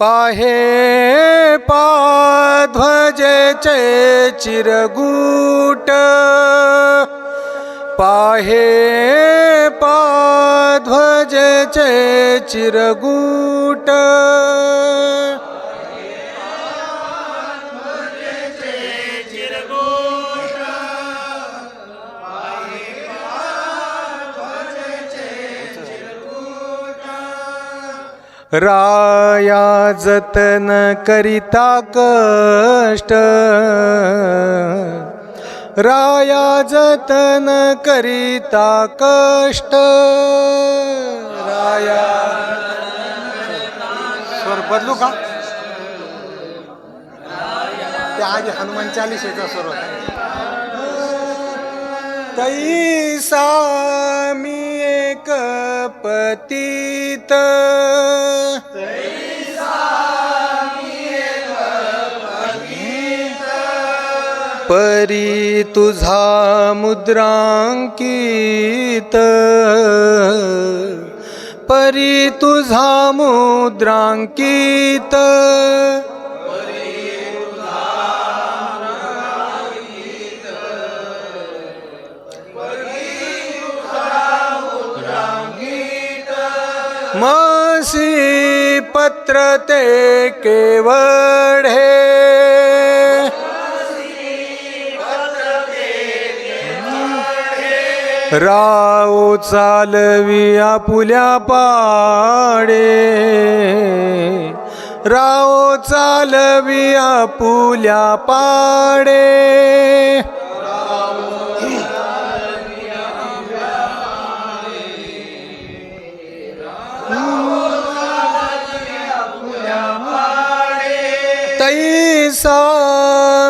पाहे पाध्वजेचे चिरगूट. पाहे पाध्वजेचे चिरगूट. राया जतन करिता कष्ट. राया जतन करिता कष्ट. राया स्वर बदलू का? त्या आधी हनुमान चालिशेचा स्वर होता. तैसा मी पतित परी तुझा मुद्रांकित. परी तुझा मुद्रांकित. मासी पत्र ते केवढे राव चालवी आपुल्या पाडे. राव चालवी आपुल्या पाडे.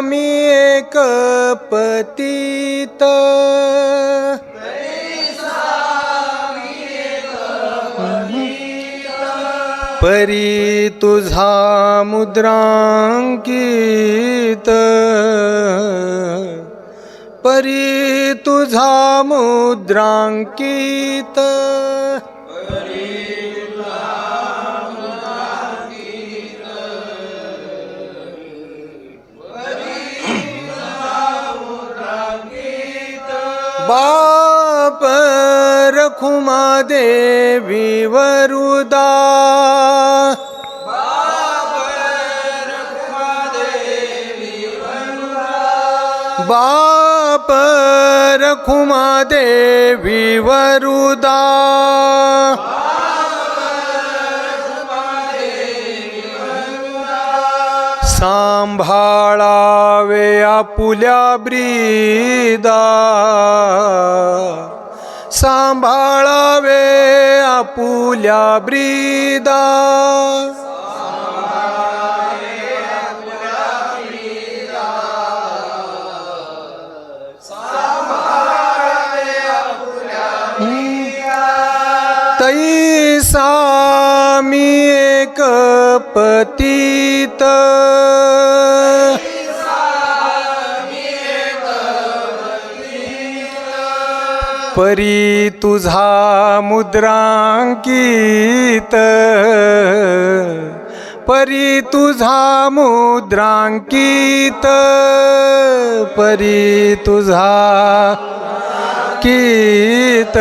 मी एक पतित. परी तुझा मुद्रांकित. परी तुझा मुद्रांकित. बाप रखुमा देवी वरुदा। बाप रखुमा देवी वरुदा। सांभाळावे आपुल्या ब्रीदा. सांभाळावे आपुल्या ब्रीदा. तैसा मी एक पतित. परी तुझा मुद्रांकित. परी तुझा मुद्रांकित. परी तुझा कीत.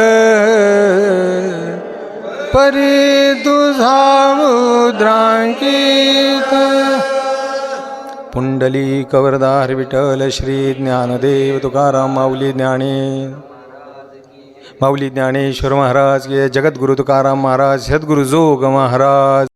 परी तुझा मुद्रांकित. पुंडली कवरदार विठ्ठल श्री ज्ञानदेव तुकाराम माऊली ज्ञानी. माऊली ज्ञानेश्वर महाराज जगद्गुरु तुकाराम महाराज सद्गुरु जोग महाराज।